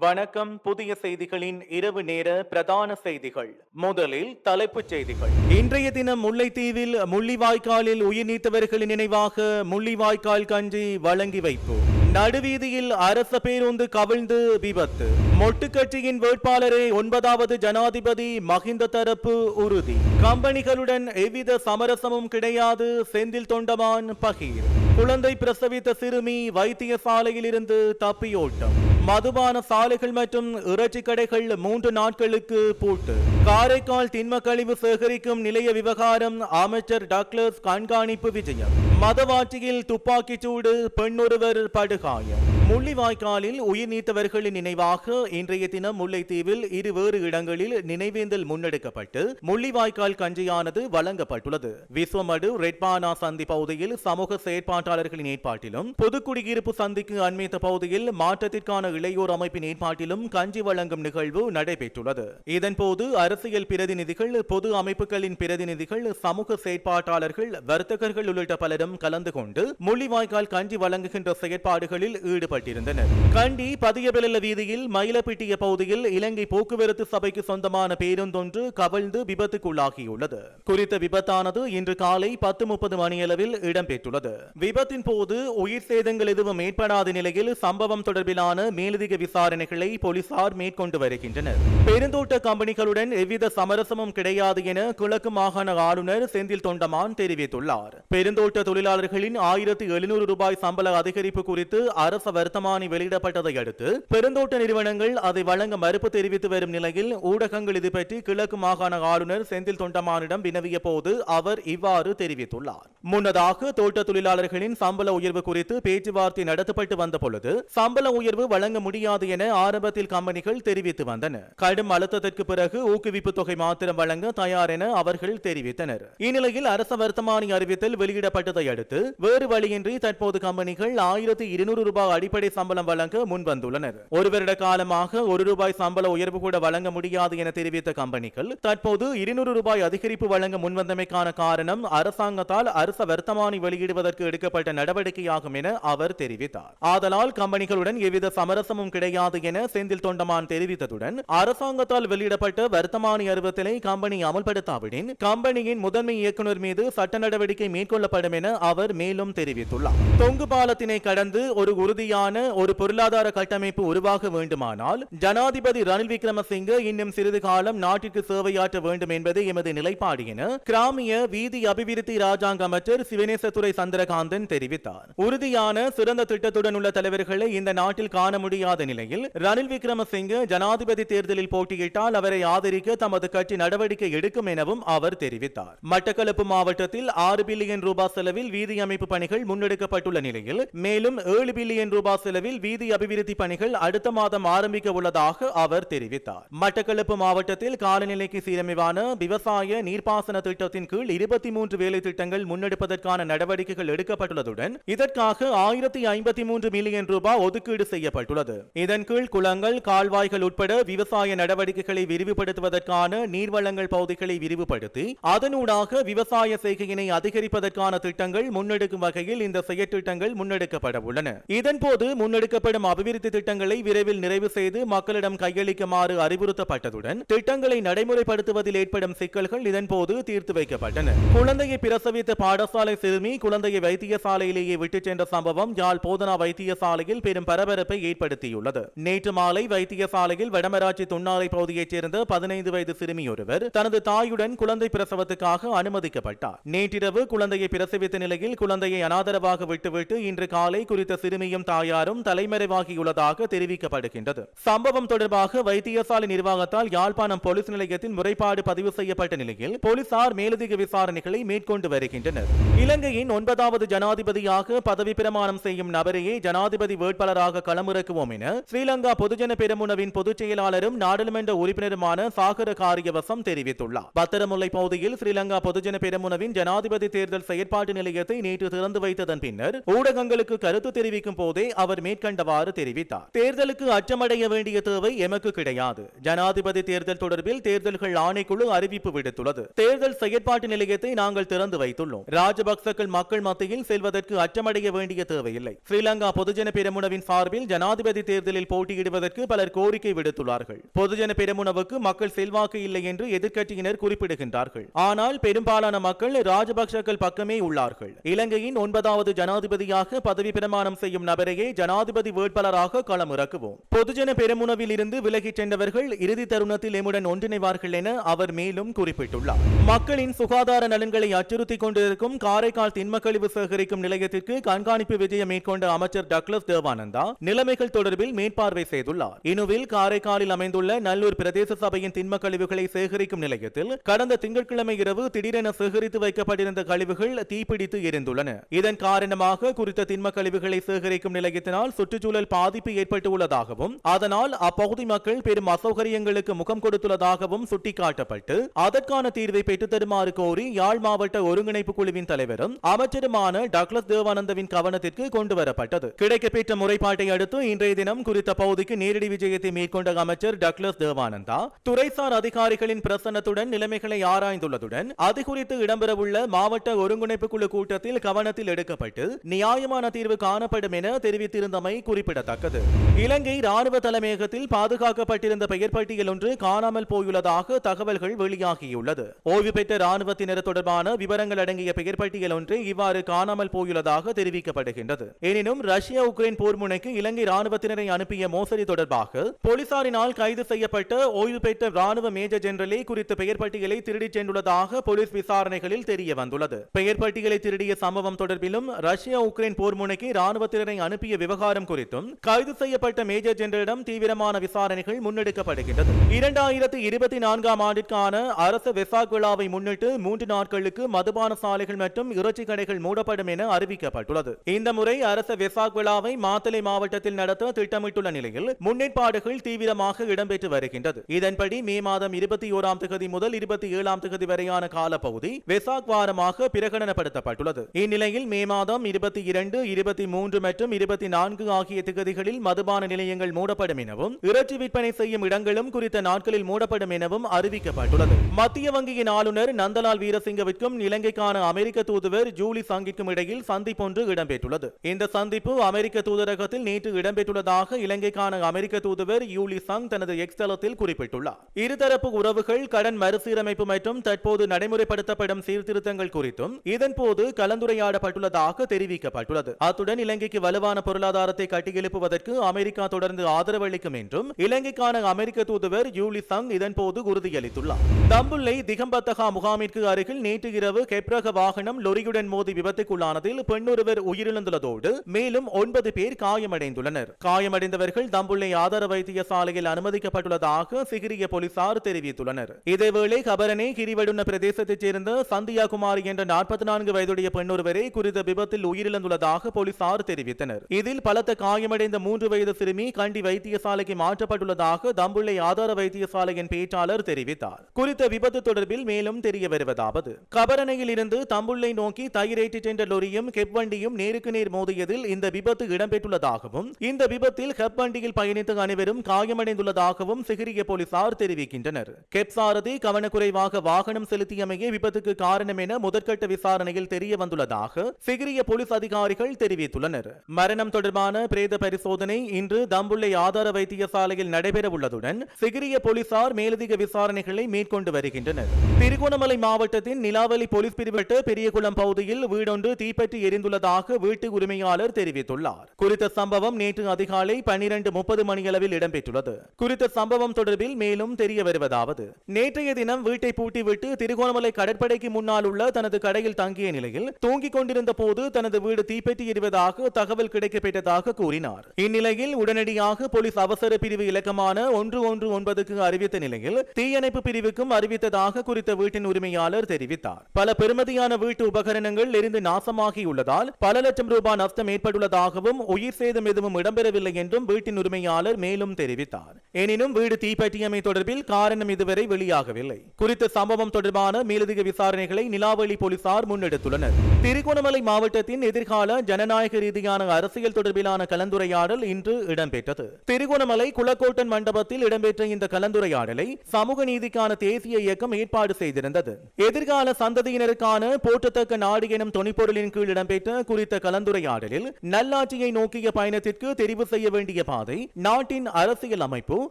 வணக்கம். புதிய செய்திகளின் இரவு நேர பிரதான செய்திகள். முதலில் தலைப்புச் செய்திகள். இன்றைய தினம் முல்லைத்தீவில் முள்ளிவாய்க்காலில் உயிர் நீத்தவர்களின் நினைவாக முள்ளிவாய்க்கால் கஞ்சி வழங்கி வைப்பு. நடுவீதியில் அரச பேருந்து கவிழ்ந்து விபத்து. மொட்டுக்கட்சியின் வேட்பாளரே ஒன்பதாவது ஜனாதிபதி மஹிந்த தரப்பு உறுதி. கம்பெனிகளுடன் எவ்வித சமரசமும் கிடையாது. செந்தில் தொண்டமான் பகீர். குழந்தை பிரசவித்த சிறுமி வைத்தியசாலையில் இருந்து தப்பியோட்டம். மதுபான சாலைகள் மற்றும் இறைச்சி கடைகள் மூன்று நாட்களுக்கு பூட்டு. காரைக்கால் திண்ம கழிவு சேகரிக்கும் நிலைய விவகாரம் அமைச்சர் டக்ளஸ் கண்காணிப்பு விஜயம். மதவாட்சியில் துப்பாக்கிச் சூடு பெண்ணொருவர் படுகாயம். முள்ளிவாய்க்காலில் உயிர் நீத்தவர்களின் நினைவாக இன்றைய தினம் முல்லைத்தீவில் இருவேறு இடங்களில் நினைவேந்தல் முன்னெடுக்கப்பட்டு முள்ளிவாய்க்கால் கஞ்சியானது வழங்கப்பட்டுள்ளது. விஸ்வமடு ரெட்பானா சந்தி பகுதியில் சமூக செயற்பாட்டாளர்களின் ஏற்பாட்டிலும் பொதுக்குடியிருப்பு சந்திக்கு அண்மைத்த பகுதியில் மாற்றத்திற்கான இளையோர் அமைப்பின் ஏற்பாட்டிலும் கஞ்சி வழங்கும் நிகழ்வு நடைபெற்றுள்ளது. இதன்போது அரசியல் பிரதிநிதிகள் பொது அமைப்புகளின் பிரதிநிதிகள் சமூக செயற்பாட்டாளர்கள் வர்த்தகர்கள் உள்ளிட்ட பலரும் கலந்து கொண்டு முள்ளிவாய்க்கால் கஞ்சி வழங்குகின்ற செயற்பாடுகளில் ஈடுபட்டிருந்தனர் கண்டி பதியபெல்ல வீதியில் மயிலப்பிட்டிய பகுதியில் இலங்கை போக்குவரத்து சபைக்கு சொந்தமான பேருந்தொன்று கவிழ்ந்து விபத்துக்குள்ளாகியுள்ளது. குறித்த விபத்தானது இன்று காலை பத்து முப்பது மணியளவில் இடம்பெற்றுள்ளது. விபத்தின் போது உயிர் சேதங்கள் எதுவும் ஏற்படாத நிலையில் சம்பவம் தொடர்பிலான மேலதிக விசாரணைகளை போலீசார் மேற்கொண்டு வருகின்றனர். பெருந்தோட்ட கம்பெனிகளுடன் எவ்வித சமரசமும் கிடையாது என கிழக்கு மாகாண ஆளுநர் செந்தில் தொண்டமான் தெரிவித்துள்ளார். பெருந்தோட்ட தொழிலாளர்களின் ஆயிரத்தி எழுநூறு ரூபாய் சம்பள அதிகரிப்பு குறித்து அரச வர்த்தமானி வெளியிடப்பட்டதை அடுத்து பெருந்தோட்ட நிறுவனங்கள் அதை வழங்க மறுப்பு தெரிவித்து வரும் நிலையில் ஊடகங்கள் இது பற்றி கிழக்கு மாகாண ஆளுநர் செந்தில் தொண்டமானிடம் வினவிய போது அவர் இவ்வாறு தெரிவித்துள்ளார். முன்னதாக தோட்ட தொழிலாளர்களின் சம்பள உயர்வு குறித்து பேச்சுவார்த்தை நடத்தப்பட்டு வந்த பொழுது சம்பள உயர்வு வழங்க முடியாது என ஆரம்பத்தில் கம்பெனிகள் தெரிவித்து வந்தன. கடும் அழுத்தத்திற்கு பிறகு ஊக்குவிப்பு தொகை மாத்திரம் வழங்க தயார் என அவர்கள் தெரிவித்தனர். இந்நிலையில் அரச வர்த்தமானி அறிவித்தல் வெளியிடப்பட்டதை அடுத்து வேறு வழியின்றி தற்போது கம்பெனிகள் ஆயிரத்தி இருநூறு ரூபாய் அடிப்படை சம்பளம் வழங்க முன்வந்துள்ளனர். ஒரு வருட காலமாக ஒரு ரூபாய் சம்பள உயர்வு கூட வழங்க முடியாது என தெரிவித்த கம்பெனிகள் தற்போது இருநூறு ரூபாய் அதிகரிப்பு வழங்க முன்வந்தமைக்கான காரணம் அரசாங்கத்தால் அரச வர்த்தமானி வெளியிடுவதற்கு எடுக்கப்பட்ட நடவடிக்கையாகும் என அவர் தெரிவித்தார். ஆதலால் கம்பெனிகளுடன் எவ்வித சமரசமும் கிடையாது என செந்தில் தொண்டமான் தெரிவித்ததுடன் அரசாங்கத்தால் வெளியிடப்பட்ட வர்த்தமானி அறிவித்தலை கம்பெனி அமல்படுத்தாவிடின் கம்பெனியின் முதன்மை இயக்குநர் மீது சட்ட நடவடிக்கை மேற்கொள்ளப்படும் என அவர் மேலும் தெரிவித்துள்ளார். தொங்கு பாலத்தினை கடந்து ஒரு உறுதியான ஒரு பொருளாதார கட்டமைப்பு உருவாக வேண்டுமானால் ஜனாதிபதி ரணில் விக்ரமசிங்கே இன்னும் சிறிது காலம் நாட்டிற்கு சேவையாற்ற வேண்டும் என்பது எமது நிலைப்பாடு என கிராமிய வீதி அபிவிருத்தி ராஜாங்க அமைச்சர் சிவனேசத்துறை சந்திரகாந்தன் தெரிவித்தார். உறுதியான சிறந்த திட்டத்துடன் உள்ள தலைவர்களை இந்த நாட்டில் காண முடியாத நிலையில் ரணில் விக்ரமசிங்கே ஜனாதிபதி தேர்தலில் போட்டியிட்டால் அவரை ஆதரிக்க தமது கட்சி நடவடிக்கை எடுக்கும் எனவும் அவர் தெரிவித்தார். மட்டக்களப்பு மாவட்டத்தில் ஆறு பில்லியன் ரூபாய் செலவில் வீதி அமைப்பு பணிகள் முன்னெடுக்கப்பட்டுள்ள நிலையில் மேலும் ஏழு பில்லியன் ரூபாய் ரூபாய் செலவில் வீதி அபிவிருத்தி பணிகள் அடுத்த மாதம் ஆரம்பிக்க உள்ளதாக அவர் தெரிவித்தார். மட்டக்களப்பு மாவட்டத்தில் காலநிலைக்கு சீரமைவான விவசாய நீர்ப்பாசன திட்டத்தின் கீழ் இருபத்தி மூன்று வேலை திட்டங்கள் முன்னெடுப்பதற்கான நடவடிக்கைகள் எடுக்கப்பட்டுள்ளதுடன் இதற்காக ஆயிரத்தி ஐம்பத்தி மூன்று மில்லியன் ரூபாய் ஒதுக்கீடு செய்யப்பட்டுள்ளது. இதன் கீழ் குளங்கள் கால்வாய்கள் உட்பட விவசாய நடவடிக்கைகளை விரிவுபடுத்துவதற்கான நீர்வளங்கள் பகுதிகளை விரிவுபடுத்தி அதனூடாக விவசாய செய்கையினை அதிகரிப்பதற்கான திட்டங்கள் முன்னெடுக்கும் வகையில் இந்த செயற்திட்டங்கள் முன்னெடுக்கப்பட உள்ளன. இதன்போது முன்னெடுக்கப்படும் அபிவிருத்தி திட்டங்களை விரைவில் நிறைவு செய்து மக்களிடம் கையளிக்குமாறு அறிவுறுத்தப்பட்டதுடன் திட்டங்களை நடைமுறைப்படுத்துவதில் ஏற்படும் சிக்கல்கள் இதன்போது தீர்த்து வைக்கப்பட்டன. குழந்தையை பிரசவித்த பாடசாலை சிறுமி குழந்தையை வைத்தியசாலையிலேயே விட்டுச் சென்ற சம்பவம் யாழ் போதனா வைத்தியசாலையில் பெரும் பரபரப்பை ஏற்படுத்தியுள்ளது. நேற்று மாலை வைத்தியசாலையில் வடமராட்சி துண்ணாலை பகுதியைச் சேர்ந்த பதினைந்து வயது சிறுமி ஒருவர் தனது தாயுடன் குழந்தை பிரசவத்துக்காக அனுமதிக்கப்பட்டார். நேற்றிரவு குழந்தையை பிரசவித்த நிலையில் குழந்தையை அனாதரவாக விட்டுவிட்டு இன்று காலை குறித்த சிறுமியும் தாயாரும் தலைமறைவாகியுள்ளதாக தெரிவிக்கப்படுகின்றது. சம்பவம் தொடர்பாக வைத்தியசாலை நிர்வாகத்தால் யாழ்ப்பாணம் போலீஸ் நிலையத்தில் முறைப்பாடு பதிவு செய்யப்பட்ட நிலையில் போலீசார் மேலதிக விசாரணைகளை மேற்கொண்டு வருகின்றனர். இலங்கையின் ஒன்பதாவது ஜனாதிபதியாக பதவி பிரமாணம் செய்யும் நபரையே ஜனாதிபதி வேட்பாளராக களமிறக்குவோம் என ஸ்ரீலங்கா பொதுஜன பெருமுனவின் பொதுச் செயலாளரும் நாடாளுமன்ற உறுப்பினருமான சாகர காரியவசம் தெரிவித்துள்ளார். பத்திரமுல்லை பகுதியில் ஸ்ரீலங்கா பொதுஜன பெருமுனவின் ஜனாதிபதி தேர்தல் செயற்பாட்டு நிலையத்தை நேற்று திறந்து வைத்ததன் பின்னர் ஊடகங்களுக்கு கருத்து தெரிவிக்கும் போதே அவர் மேற்கண்டவாறு தெரிவித்தார். தேர்தலுக்கு அச்சமடைய வேண்டிய தேவை எமக்கு கிடையாது. ஜனாதிபதி தேர்தல் தொடர்பில் தேர்தல்கள் ஆணைக்குழு அறிவிப்பு விடுத்துள்ளது. தேர்தல் செயற்பாட்டு நிலையத்தை நாங்கள் திறந்து வைத்துள்ளோம். ராஜபக்சக்கள் மக்கள் மத்தியில் செல்வதற்கு அச்சமடைய வேண்டிய தேவையில்லை. ஸ்ரீலங்கா பொதுஜன பெருமுனவின் சார்பில் ஜனாதிபதி தேர்தலில் போட்டியிடுவதற்கு பலர் கோரிக்கை விடுத்துள்ளார்கள். பொதுஜன பெருமுனவுக்கு மக்கள் செல்வாக்கு இல்லை என்று எதிர்க்கட்சியினர் குறிப்பிடுகின்றார்கள். ஆனால் பெரும்பாலான மக்கள் ராஜபக்சக்கள் பக்கமே உள்ளார்கள். இலங்கையின் ஒன்பதாவது ஜனாதிபதியாக பதவி பிரமாணம் செய்யும் நபரையே ஜனாதிபதி வேட்பாளராக களமிறக்குவோம். பொதுஜன பெருமுனவில் இருந்து விலகிச் சென்றவர்கள் இறுதி தருணத்தில் எம்முடன் ஒன்றிணைவார்கள் என அவர் மேலும் குறிப்பிட்டுள்ளார். மக்களின் சுகாதார நலன்களை அச்சுறுத்தி கொண்டிருக்கும் காரைக்கால் திண்மக்கழிவு சேகரிக்கும் நிலையத்திற்கு கண்காணிப்பு விஜயம் மேற்கொண்ட அமைச்சர் டக்ளஸ் தேவானந்தா நிலைமைகள் தொடர்பில் மேற்பார்வை செய்துள்ளார். இனுவில் காரைக்காலில் அமைந்துள்ள நல்லூர் பிரதேச சபையின் திண்மக்கழிவுகளை சேகரிக்கும் நிலையத்தில் கடந்த திங்கட்கிழமை இரவு திடீரென சேகரித்து வைக்கப்பட்டிருந்த கழிவுகள் தீப்பிடித்து எரிந்துள்ளன. இதன் காரணமாக குறித்த திண்மக்கழிவுகளை சேகரிக்கும் நிலையத்தில் நிலையத்தினால் சுற்றுச்சூழல் பாதிப்பு ஏற்பட்டுள்ளதாகவும் அதனால் அப்பகுதி மக்கள் பெரும் அசௌகரியங்களுக்கு முகம் கொடுத்துள்ளதாகவும் சுட்டிக்காட்டப்பட்டு அதற்கான தீர்வை பெற்றுத்தருமாறு கோரி யாழ் மாவட்ட ஒருங்கிணைப்பு குழுவின் தலைவரும் அமைச்சருமான டக்ளஸ் தேவானந்தவின் கவனத்திற்கு கொண்டுவரப்பட்டது. கிடைக்கப்பெற்ற முறைப்பாட்டை அடுத்து இன்றைய தினம் குறித்த பகுதிக்கு நேரடி விஜயத்தை மேற்கொண்ட அமைச்சர் டக்ளஸ் தேவானந்தா துறைசார் அதிகாரிகளின் பிரசன்னத்துடன் நிலைமைகளை ஆராய்ந்துள்ளதுடன் அது குறித்து இடம்பெறவுள்ள மாவட்ட ஒருங்கிணைப்பு குழு கூட்டத்தில் கவனத்தில் எடுக்கப்பட்டு நியாயமான தீர்வு காணப்படும் என தெரிவித்திருந்தமை குறிப்பிடத்தக்கது. இலங்கை ராணுவ தலைமையகத்தில் பாதுகாக்கப்பட்டிருந்த பெயர் பட்டியல் ஒன்று காணாமல் போயுள்ளதாக தகவல்கள் வெளியாகியுள்ளது. ஓய்வு பெற்ற ராணுவத்தினர் தொடர்பான விவரங்கள் அடங்கிய பெயர் பட்டியல் ஒன்று இவ்வாறு காணாமல் போயுள்ளதாக தெரிவிக்கப்படுகின்றது. எனினும் ரஷ்யா உக்ரைன் போர் முனைக்கு இலங்கை ராணுவத்தினரை அனுப்பிய மோசடி தொடர்பாக போலீசாரினால் கைது செய்யப்பட்ட ஓய்வு பெற்ற ராணுவ மேஜர் ஜெனரலை குறித்த பெயர் பட்டியலை திருடிச் சென்றுள்ளதாக போலீஸ் விசாரணைகளில் தெரிய வந்துள்ளது பெயர் பட்டியலை திருடிய சம்பவம் தொடர்பிலும் ரஷ்யா உக்ரைன் போர் முனைக்கு ராணுவத்தினரை அனுப்பிய விவகாரம் குறித்தும் கைது செய்யப்பட்ட மேஜர் ஜெனரலிடம் தீவிரமான விசாரணைகள் முன்னெடுக்கப்படுகின்றது. இரண்டாயிரத்தி இருபத்தி நான்காம் ஆண்டிற்கான அரச வெசாக் விழாவை முன்னிட்டு மூன்று நாட்களுக்கு மதுபான சாலைகள் மற்றும் இறைச்சி கடைகள் மூடப்படும் என அறிவிக்கப்பட்டுள்ளது. இந்த முறை அரச வெசாக் விழாவை மாத்தலை மாவட்டத்தில் நடத்த திட்டமிட்டுள்ள நிலையில் முன்னேற்பாடுகள் தீவிரமாக இடம்பெற்று வருகின்றது. இதன்படி மே மாதம் இருபத்தி ஓராம் தேதி முதல் இருபத்தி ஏழாம் தேதி வரையான காலப்பகுதி வெசாக் வாரமாக பிரகடனப்படுத்தப்பட்டுள்ளது. இந்நிலையில் மே மாதம் இருபத்தி இரண்டு இருபத்தி மூன்று மற்றும் இருபத்தி நான்கு ஆகிய திகதிகளில் மதுபான நிலையங்கள் மூடப்படும் எனவும் இறைச்சி விற்பனை செய்யும் இடங்களும் குறித்த நாட்களில் மூடப்படும் எனவும் அறிவிக்கப்பட்டுள்ளது. மத்திய வங்கியின் ஆளுநர் நந்தலால் வீரசிங்கவிற்கும் இலங்கைக்கான அமெரிக்க தூதுவர் ஜூலி சங்கிற்கும் இடையில் சந்திப்பு ஒன்று இடம்பெற்றுள்ளது. இந்த சந்திப்பு அமெரிக்க தூதரகத்தில் நேற்று இடம்பெற்றுள்ளதாக இலங்கைக்கான அமெரிக்க தூதுவர் யூலி சங் தனது எக்ஸ் தளத்தில் குறிப்பிட்டுள்ளார். இருதரப்பு உறவுகள் கடன் மறுசீரமைப்பு மற்றும் தற்போது நடைமுறைப்படுத்தப்படும் சீர்திருத்தங்கள் குறித்தும் இதன்போது கலந்துரையாடப்பட்டுள்ளதாக தெரிவிக்கப்பட்டுள்ளது. அத்துடன் இலங்கைக்கு வலுவான பொருளாதாரத்தை கட்டியெழுப்புவதற்கு அமெரிக்கா தொடர்ந்து ஆதரவு அளிக்கும் என்றும் இலங்கைக்கான அமெரிக்க தூதுவர் யூலி சங் இதன்போது உறுதியளித்துள்ளார். தம்புள்ளை திகம்பத்தகா முகாமிற்கு அருகில் நேற்று இரவு கெப்ரக வாகனம் லொரியுடன் மோதி விபத்துக்குள்ளானதில் பெண்ணொருவர் உயிரிழந்துள்ளதோடு மேலும் ஒன்பது பேர் காயமடைந்துள்ளனர். காயமடைந்தவர்கள் தம்புள்ளை ஆதார வைத்தியசாலையில் அனுமதிக்கப்பட்டுள்ளதாக சிகிரிய போலீசார் தெரிவித்துள்ளனர். இதேவேளை கபரனே கிரிவடுன பிரதேசத்தைச் சேர்ந்த சந்தியா குமாரி என்ற நாற்பத்தி நான்கு வயதுடைய பெண்ணொருவரை குறித்த விபத்தில் உயிரிழந்துள்ளதாக போலீசார் தெரிவித்தனர். இதில் பலத்த காயமடைந்த மூன்று வயது சிறுமி கண்டி வைத்தியசாலைக்கு மாற்றப்பட்டுள்ளதாக தம்புள்ளை ஆதார வைத்தியசாலையின் பேச்சாளர் தெரிவித்தார். குறித்த விபத்து தொடர்பில் மேலும் தெரிய வருவதாவது. கபரணையில் இருந்து தம்புள்ளை நோக்கி தயிரேற்றி சென்ற லொரியும் கெப் வண்டியும் நேருக்கு நேர் மோதியதில் இந்த விபத்து இடம்பெற்றுள்ளதாகவும் இந்த விபத்தில் கெப் வண்டியில் பயணித்த அனைவரும் காயமடைந்துள்ளதாகவும் சிகிரிய போலீசார் தெரிவிக்கின்றனர். கெப் சாரதி கவனக்குறைவாக வாகனம் செலுத்தியமையே விபத்துக்கு காரணம் என முதற்கட்ட விசாரணையில் தெரிய வந்துள்ளதாக சிகிரிய போலீஸ் அதிகாரிகள் தெரிவித்துள்ளனர். மரணம் தொடர்பான பிரேத பரிசோதனை இன்று தம்புள்ளை ஆதார வைத்தியசாலையில் நடைபெறவுள்ளதுடன் சிகிரிய போலீசார் மேலதிக விசாரணைகளை மேற்கொண்டு வருகின்றனர். திருகோணமலை மாவட்டத்தின் நிலாவலி போலீஸ் பிரிவட்டு பெரியகுளம் பகுதியில் வீடொன்று தீப்பற்றி எரிந்துள்ளதாக வீட்டு உரிமையாளர் தெரிவித்துள்ளார். குறித்த சம்பவம் நேற்று அதிகாலை பனிரெண்டு முப்பது மணியளவில் இடம்பெற்றுள்ளது. குறித்த சம்பவம் தொடர்பில் மேலும் தெரிய வருவதாவது நேற்றைய தினம் வீட்டை பூட்டிவிட்டு திருகோணமலை கடற்படைக்கு முன்னால் உள்ள தனது கடையில் தங்கிய நிலையில் தூங்கிக் கொண்டிருந்த போது தனது வீடு தீப்பற்றி எறிவதாக தகவல் கிடைக்கப்பெற்றதாக கூறினார். இந்நிலையில் உடனடியாக போலீஸ் அவசர பிரிவு இலக்கமான ஒன்று ஒன்று ஒன்பதுக்கு அறிவித்த நிலையில் தீயணைப்பு பிரிவுக்கும் அறிவித்ததாக குறித்த வீட்டின் உரிமையாளர் தெரிவித்தார். பல பெருமதியான வீட்டு உபகரணங்கள் எரிந்து நாசமாகியுள்ளதால் பல லட்சம் ரூபாய் நஷ்டம் ஏற்பட்டுள்ளதாகவும் உயிர் சேதம் எதுவும் இடம்பெறவில்லை என்றும் வீட்டின் உரிமையாளர் மேலும் தெரிவித்தார். எனினும் வீடு தீப்பற்றியமை தொடர்பில் காரணம் இதுவரை வெளியாகவில்லை. குறித்த சம்பவம் தொடர்பான மேலதிக விசாரணைகளை நிலாவளி போலீசார் முன்னெடுத்துள்ளனர். திருகோணமலை மாவட்டத்தின் எதிர்கால ஜனநாயக ரீதியான அரசியல் தொடர்பிலான கலந்துரையாடல் இன்று இடம்பெற்றது. திருகோணமலை குளக்கோட்டன் மண்டபத்தில் இடம்பெற்ற இந்த கலந்துரையாடலை சமூக நீதிக்கான தேசிய இயக்கம் ஏற்பாடு செய்திருந்தது. எதிர்கால சந்ததியினருக்கான போற்றத்தக்க நாடு எனும் தொனிப்பொருளின் கீழ் இடம்பெற்ற குறித்த கலந்துரையாடலில் நல்லாட்சியை நோக்கிய பயணத்திற்கு தெரிவு செய்ய வேண்டிய பாதை நாட்டின் அரசியல் அமைப்பு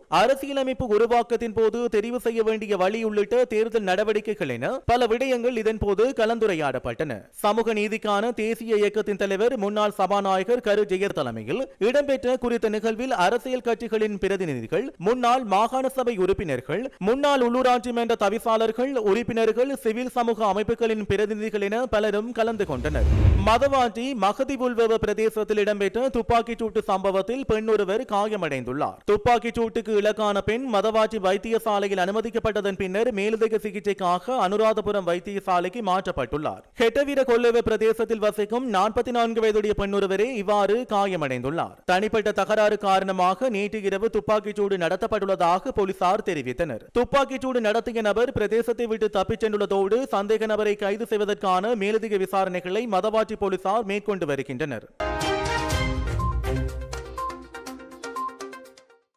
அரசியலமைப்பு உருவாக்கத்தின் போது தெரிவு செய்ய வேண்டிய வழி உள்ளிட்ட தேர்தல் நடவடிக்கைகள் என பல விடயங்கள் இதன் போது கலந்துரையாடப்பட்டன. சமூக நீதிக்கான தேசிய இயக்கத்தின் தலைவர் முன்னாள் சபாநாயகர் கரு ஜெயர் தலைமையில் இடம்பெற்ற குறித்த நிகழ்வில் அரசியல் கட்சிகளின் பிரதிநிதிகள் முன்னாள் மாகாண சபை உறுப்பினர்கள் முன்னாள் உள்ளூராட்சி மன்ற தவிசாளர்கள் உறுப்பினர்கள் சிவில் சமூக அமைப்புகளின் பிரதிநிதிகள் என பலரும் கலந்து கொண்டனர். மதவாட்டி மகதி உள்வெவ பிரதேசத்தில் இடம்பெற்ற துப்பாக்கிச் சூட்டு சம்பவத்தில் பெண் ஒருவர் காயமடைந்துள்ளார். துப்பாக்கிச் சூட்டுக்கு இலக்கான பெண் மதவாச்சி வைத்தியசாலையில் அனுமதிக்கப்பட்டதன் பின்னர் மேலதிக சிகிச்சைக்காக அனுராதபுரம் வைத்தியசாலைக்கு மாற்றப்பட்டுள்ளார். ஹெட்டவீர கொல்லவ பிரதேசத்தில் வசிக்கும் நாற்பத்தி நான்கு வயதுடைய பெண் ஒருவரே இவ்வாறு காயமடைந்துள்ளார். தனிப்பட்ட தகராறு காரணமாக நேற்று இரவு துப்பாக்கிச் சூடு நடத்தப்பட்டுள்ளதாக போலீசார் தெரிவித்தனர். துப்பாக்கிச் சூடு நடத்திய நபர் பிரதேசத்தை விட்டு தப்பிச் சென்றுள்ளதோடு சந்தேக நபரை கைது செய்வதற்கான மேலதிக விசாரணைகளை மதவாச்சி போலீசார் மேற்கொண்டு வருகின்றனர்.